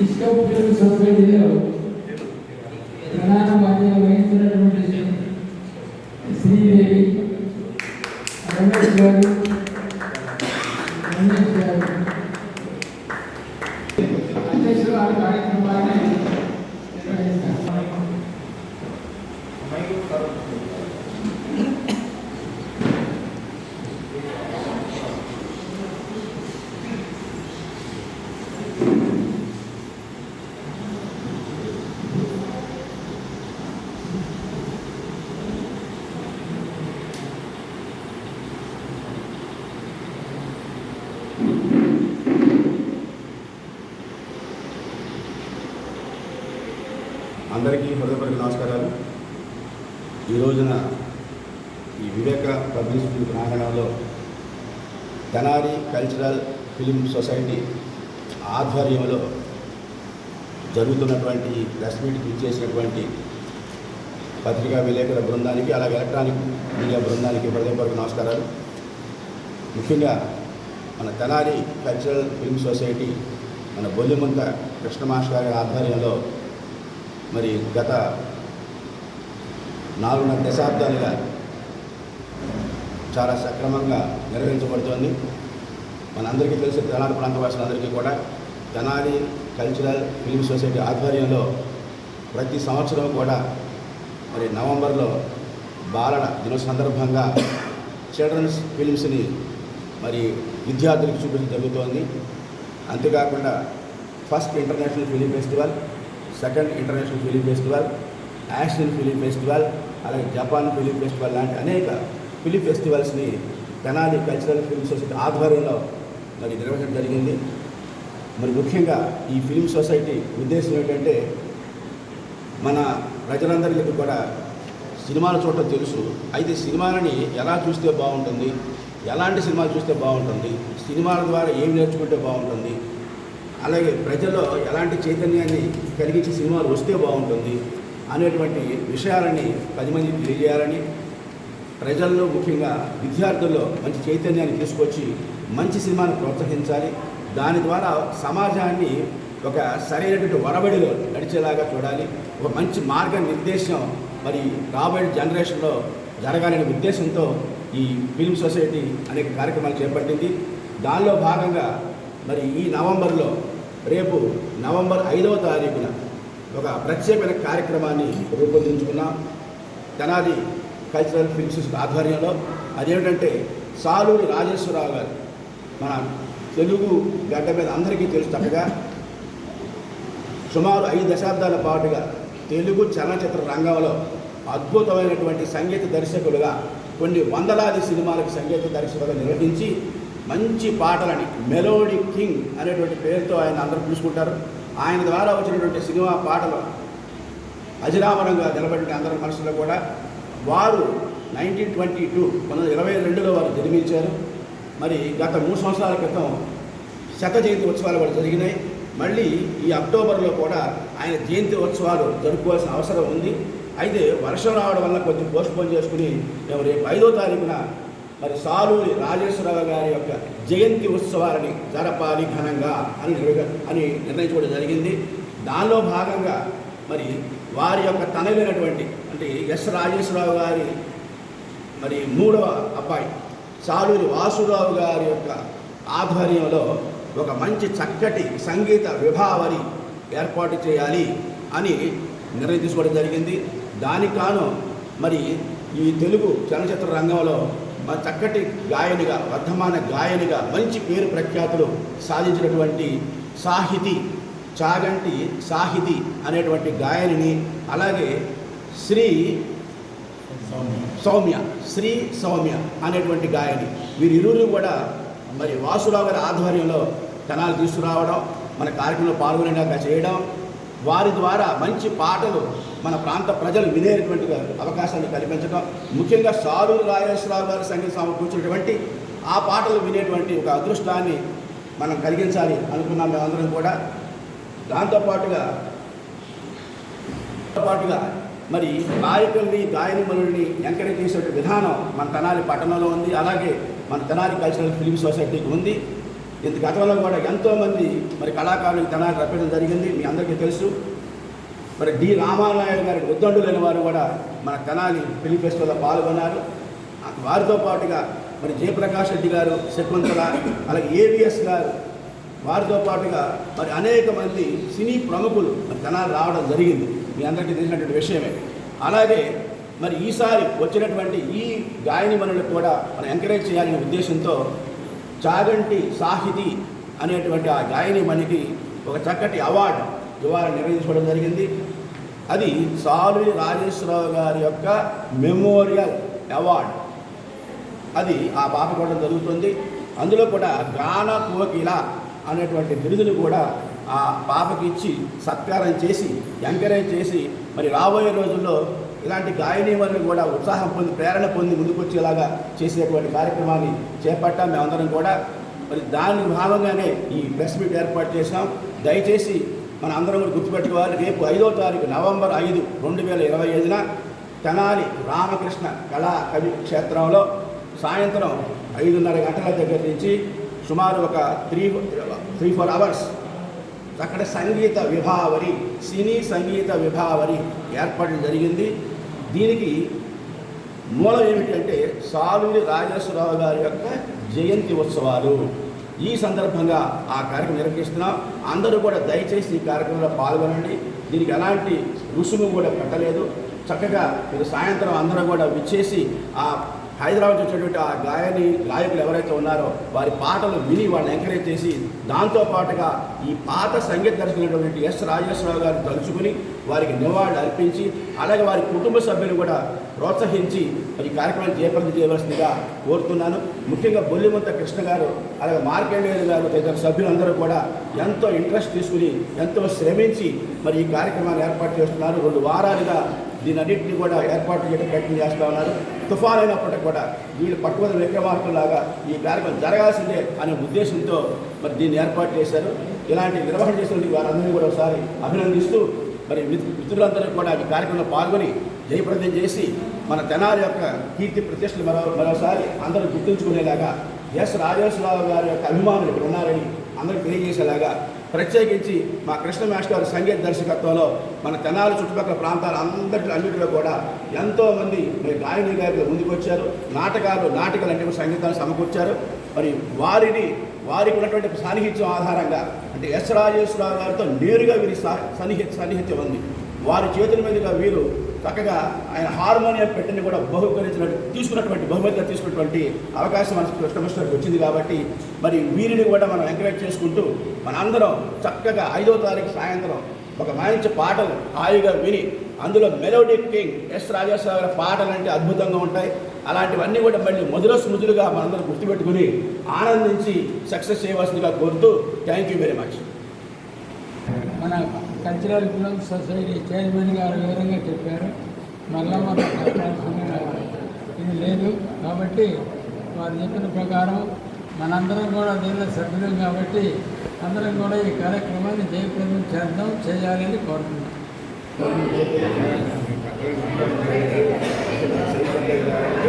Isso que é o primeiro desafio dele. Não, não. అందరికీ హృదయపూర్వక నమస్కారాలు. ఈ రోజున ఈ వివేక పబ్లిసిటీ ప్రాంగణంలో ధనారి కల్చరల్ ఫిలిం సొసైటీ ఆధ్వర్యంలో జరుగుతున్నటువంటి ప్రెస్ మీట్కి ఇచ్చేసినటువంటి పత్రికా విలేకరుల బృందానికి అలాగే ఎలక్ట్రానిక్ మీడియా బృందానికి హృదయపూర్వక నమస్కారాలు. ముఖ్యంగా మన తెనాలి కల్చరల్ ఫిల్మ్ సొసైటీ మన బొల్లిముంత కృష్ణమాష్ గారి ఆధ్వర్యంలో మరి గత నాలుగున్నర దశాబ్దాలుగా చాలా సక్రమంగా నిర్వహించబడుతోంది. మనందరికీ తెలిసిన తెనాలి ప్రాంత వాసులందరికీ కూడా తెనాలి కల్చరల్ ఫిల్మ్ సొసైటీ ఆధ్వర్యంలో ప్రతి సంవత్సరం కూడా మరి నవంబర్లో బాలల దిన సందర్భంగా చిల్డ్రన్స్ ఫిల్మ్స్ని మరి విద్యార్థులకు చూపించడం జరుగుతోంది. అంతేకాకుండా first international film festival second international film festival action film festival అలాగే జపాన్ ఫిలిం ఫెస్టివల్ లాంటి అనేక ఫిలిం ఫెస్టివల్స్ని తెనాలి కల్చరల్ ఫిల్మ్ సొసైటీ ఆధ్వర్యంలో మరి నిర్వహించడం జరిగింది. మరి ముఖ్యంగా ఈ ఫిలిం సొసైటీ ఉద్దేశం ఏంటంటే మన ప్రజలందరికీ కూడా సినిమాలు చూడటం తెలుసు. అయితే సినిమాలని ఎలా చూస్తే బాగుంటుంది? ఎలాంటి సినిమాలు చూస్తే బాగుంటుంది? సినిమాల ద్వారా ఏం నేర్చుకుంటే బాగుంటుంది? అలాగే ప్రజల్లో ఎలాంటి చైతన్యాన్ని కలిగించే సినిమాలు వస్తే బాగుంటుంది అనేటువంటి విషయాలని పది మందికి తెలియజేయాలని ప్రజల్లో ముఖ్యంగా విద్యార్థుల్లో మంచి చైతన్యాన్ని తీసుకొచ్చి మంచి సినిమాను ప్రోత్సహించాలి. దాని ద్వారా సమాజాన్ని ఒక సరైనటువంటి వరబడిలో నడిచేలాగా చూడాలి. ఒక మంచి మార్గ నిర్దేశం మరి రాబోయే జనరేషన్లో జరగాలనే ఉద్దేశంతో ఈ ఫిల్మ్ సొసైటీ అనేక కార్యక్రమాలు చేపట్టింది. దానిలో భాగంగా మరి ఈ నవంబర్లో రేపు నవంబర్ ఐదవ తారీఖున ఒక ప్రత్యేకమైన కార్యక్రమాన్ని రూపొందించుకున్నాం. తెనాలి కల్చరల్ ఫిల్మ్స్ ఆధ్వర్యంలో. అదేమిటంటే సాలూరి రాజేశ్వరరావు గారు మన తెలుగు గడ్డ మీద అందరికీ తెలుసు చక్కగా సుమారు ఐదు దశాబ్దాల పాటుగా తెలుగు చలనచిత్ర రంగంలో అద్భుతమైనటువంటి సంగీత దర్శకులుగా కొన్ని వందలాది సినిమాలకు సంగీత దర్శకులుగా నిర్వహించి మంచి పాటలని మెలోడీ కింగ్ అనేటువంటి పేరుతో ఆయన అందరూ పిలుచుకుంటారు. ఆయన ద్వారా వచ్చినటువంటి సినిమా పాటలు అజరామరంగా నిలబడిన అందరి మనసులో కూడా వారు నైన్టీన్ ట్వంటీ టూ పంతొమ్మిది ఇరవై రెండులో వారు జన్మించారు. మరి గత మూడు సంవత్సరాల క్రితం శత జయంతి ఉత్సవాలు కూడా జరిగినాయి. మళ్ళీ ఈ అక్టోబర్లో కూడా ఆయన జయంతి ఉత్సవాలు జరుపుకోవాల్సిన అవసరం ఉంది. అయితే వర్షం రావడం వల్ల కొంచెం పోస్ట్పోన్ చేసుకుని మేము రేపు ఐదో తారీఖున మరి సాలూరి రాజేశ్వరరావు గారి యొక్క జయంతి ఉత్సవాలని జరపాలి ఘనంగా అని అని నిర్ణయించుకోవడం జరిగింది. దానిలో భాగంగా మరి వారి యొక్క తనలైనటువంటి అంటే ఎస్ రాజేశ్వరరావు గారి మరి మూడవ అబ్బాయి సాలూరి వాసురావు గారి యొక్క ఆధ్వర్యంలో ఒక మంచి చక్కటి సంగీత విభావని ఏర్పాటు చేయాలి అని నిర్ణయం తీసుకోవడం జరిగింది. దానికాను మరి ఈ తెలుగు చలనచిత్ర రంగంలో చక్కటి గాయనిగా వర్ధమాన గాయనిగా మంచి పేరు ప్రఖ్యాతులు సాధించినటువంటి సాహితి చాగంటి సాహితి అనేటువంటి గాయనిని అలాగే శ్రీ సౌమ్య శ్రీ సౌమ్య అనేటువంటి గాయని. వీరిరువురు కూడా మరి వాసురావు గారి ఆధ్వర్యంలో కణాలు తీసుకురావడం మన కార్యక్రమంలో పాల్గొనేలాగా చేయడం వారి ద్వారా మంచి పాటలు మన ప్రాంత ప్రజలు వినేటువంటి అవకాశాన్ని కల్పించడం ముఖ్యంగా సారూరు రాజేశ్వరరావు గారి సంగీత సమకూర్చినటువంటి ఆ పాటలు వినేటువంటి ఒక అదృష్టాన్ని మనం కలిగించాలి అనుకున్నాం మేమందరం కూడా. దాంతోపాటుగా పాటుగా మరి గాయకుల్ని గాయనిమనుల్ని ఎంకరేజ్ చేసే విధానం మన తెనాలి పట్టణంలో ఉంది. అలాగే మన తెనాలి కల్చరల్ ఫిలిం సొసైటీకి ఉంది. ఇంత గతంలో కూడా ఎంతోమంది మరి కళాకారులకు తెనాలి రప్పించడం జరిగింది మీ అందరికీ తెలుసు. మరి డి రామానాయుడు గారి ఉద్దండులైన వారు కూడా మన తెనాలి ఫిలిం ఫెస్టివల్లో పాల్గొన్నారు. వారితో పాటుగా మరి జయప్రకాష్ రెడ్డి గారు శకుంతల అలాగే ఏవిఎస్ గారు వారితో పాటుగా మరి అనేక మంది సినీ ప్రముఖులు మరి తెనాలి రావడం జరిగింది. మీ అందరికీ తెలిసినటువంటి విషయమే. అలాగే మరి ఈసారి వచ్చినటువంటి ఈ గాయని మనులకు కూడా మనం ఎంకరేజ్ చేయాలనే ఉద్దేశంతో చాగంటి సాహితీ అనేటువంటి ఆ గాయని మనకి ఒక చక్కటి అవార్డు ఇవాళ నిర్వహించుకోవడం జరిగింది. అది సాల్వి రాజేశ్వరరావు గారి యొక్క మెమోరియల్ అవార్డు. అది ఆ పాప కూడా జరుగుతుంది. అందులో కూడా గాన కోకిల అనేటువంటి బిరుదును కూడా ఆ పాపకి ఇచ్చి సత్కారం చేసి ఎంకరేజ్ చేసి మరి రాబోయే రోజుల్లో ఇలాంటి గాయనీయులను కూడా ఉత్సాహం పొంది ప్రేరణ పొంది ముందుకొచ్చేలాగా చేసేటువంటి కార్యక్రమాన్ని చేపట్టాం మేమందరం కూడా. మరి దాని భాగంగానే ఈ ప్రెస్ మీట్ ఏర్పాటు చేసాం దయచేసి మన అందరం కూడా గుర్తుపెట్టుకోవాలి రేపు ఐదో తారీఖు నవంబర్ ఐదు రెండు వేల ఇరవై ఐదున తెనాలి రామకృష్ణ కళా కవి క్షేత్రంలో సాయంత్రం ఐదున్నర గంటల దగ్గర నుంచి సుమారు ఒక త్రీ త్రీ ఫోర్ అవర్స్ అక్కడ సంగీత విభావరి సినీ సంగీత విభావరి ఏర్పాటు జరిగింది. దీనికి మూలం ఏమిటంటే సాలూరి రాజేశ్వరరావు గారి యొక్క జయంతి ఉత్సవాలు. ఈ సందర్భంగా ఆ కార్యక్రమం నిర్వహిస్తున్నాం. అందరూ కూడా దయచేసి ఈ కార్యక్రమంలో పాల్గొనండి. దీనికి ఎలాంటి రుసుము కూడా పెట్టలేదు. చక్కగా మీరు సాయంత్రం అందరూ కూడా విచ్చేసి ఆ హైదరాబాద్ వచ్చినటువంటి ఆ గాయని గాయకులు ఎవరైతే ఉన్నారో వారి పాటలు విని వాళ్ళని ఎంకరేజ్ చేసి దాంతో పాటుగా ఈ పాత సంగీత దర్శకులైనటువంటి ఎస్ రాజేశ్వరరావు గారిని తలుచుకుని వారికి నివాళులు అర్పించి అలాగే వారి కుటుంబ సభ్యులు కూడా ప్రోత్సహించి ఈ కార్యక్రమాన్ని జయప్రదం చేయవలసిందిగా కోరుతున్నాను. ముఖ్యంగా బొల్లిమంత కృష్ణ గారు అలాగే మార్కండేయులు గారు తదితర సభ్యులందరూ కూడా ఎంతో ఇంట్రెస్ట్ తీసుకుని ఎంతో శ్రమించి మరి ఈ కార్యక్రమాన్ని ఏర్పాటు చేస్తున్నారు. రెండు వారాలుగా దీని అన్నింటినీ కూడా ఏర్పాటు చేయడం ప్రయత్నం చేస్తూ ఉన్నారు. తుఫాన్ అయినప్పటికీ కూడా వీళ్ళు పట్టుబడి విక్రమార్కులాగా ఈ కార్యక్రమం జరగాల్సిందే అనే ఉద్దేశంతో మరి దీన్ని ఏర్పాటు చేశారు. ఇలాంటి నిర్వహణ చేసిన వారందరినీ కూడా ఒకసారి అభినందిస్తూ మరి మిత్రులందరూ కూడా ఈ కార్యక్రమంలో పాల్గొని జయప్రదం చేసి మన జనాల యొక్క కీర్తి ప్రతిష్టలు మరో మరోసారి అందరూ గుర్తుంచుకునేలాగా ఎస్ రాజేశ్వరరావు గారి యొక్క అభిమానులు ఇక్కడ ఉన్నారని అందరికీ తెలియజేసేలాగా ప్రత్యేకించి మా కృష్ణ మాస్టర్ గారి సంగీత దర్శకత్వంలో మన తెనాలి చుట్టుపక్కల ప్రాంతాలు అందరి అన్నింటిలో కూడా ఎంతోమంది మరి గాయని గారులు ముందుకొచ్చారు. నాటకాలు నాటకాలు అంటే సంగీతాన్ని సమకూర్చారు. మరి వారిని వారికి ఉన్నటువంటి సాన్నిహిత్యం ఆధారంగా అంటే ఎస్ రాజేశ్వరరావు గారితో నేరుగా వీరి సా- సన్నిహిత సన్నిహిత్యం ఉంది. వారి చేతుల మీదుగా వీరు చక్కగా ఆయన హార్మోనియం పెట్టిన కూడా బహుకరించినట్టు తీసుకున్నటువంటి బహుమతిగా తీసుకున్నటువంటి అవకాశం మన కృష్ణమిస్టర్కి వచ్చింది కాబట్టి మరి వీరిని కూడా మనం ఎంకరేజ్ చేసుకుంటూ మనందరం చక్కగా ఐదో తారీఖు సాయంత్రం ఒక మంచి పాటలు హాయిగా విని అందులో మెలోడిక్ కింగ్ ఎస్ రాజేశ్వర గారి పాటలు అంటే అద్భుతంగా ఉంటాయి. అలాంటివన్నీ కూడా మళ్ళీ మధుర స్మృతులుగా మనందరం గుర్తుపెట్టుకుని ఆనందించి సక్సెస్ చేయవలసిందిగా కోరుతూ థ్యాంక్ యూ వెరీ మచ్. మన కల్చరల్ ఫిల్మ్ సొసైటీ చైర్మన్ గారు వివరంగా చెప్పారు? మళ్ళా మనం ఇది లేదు. కాబట్టి వారు చెప్పిన ప్రకారం మనందరం కూడా దీనిలో సభ్యులం కాబట్టి అందరం కూడా ఈ కార్యక్రమాన్ని జయప్రదం చేద్దాం చేయాలని కోరుతున్నాం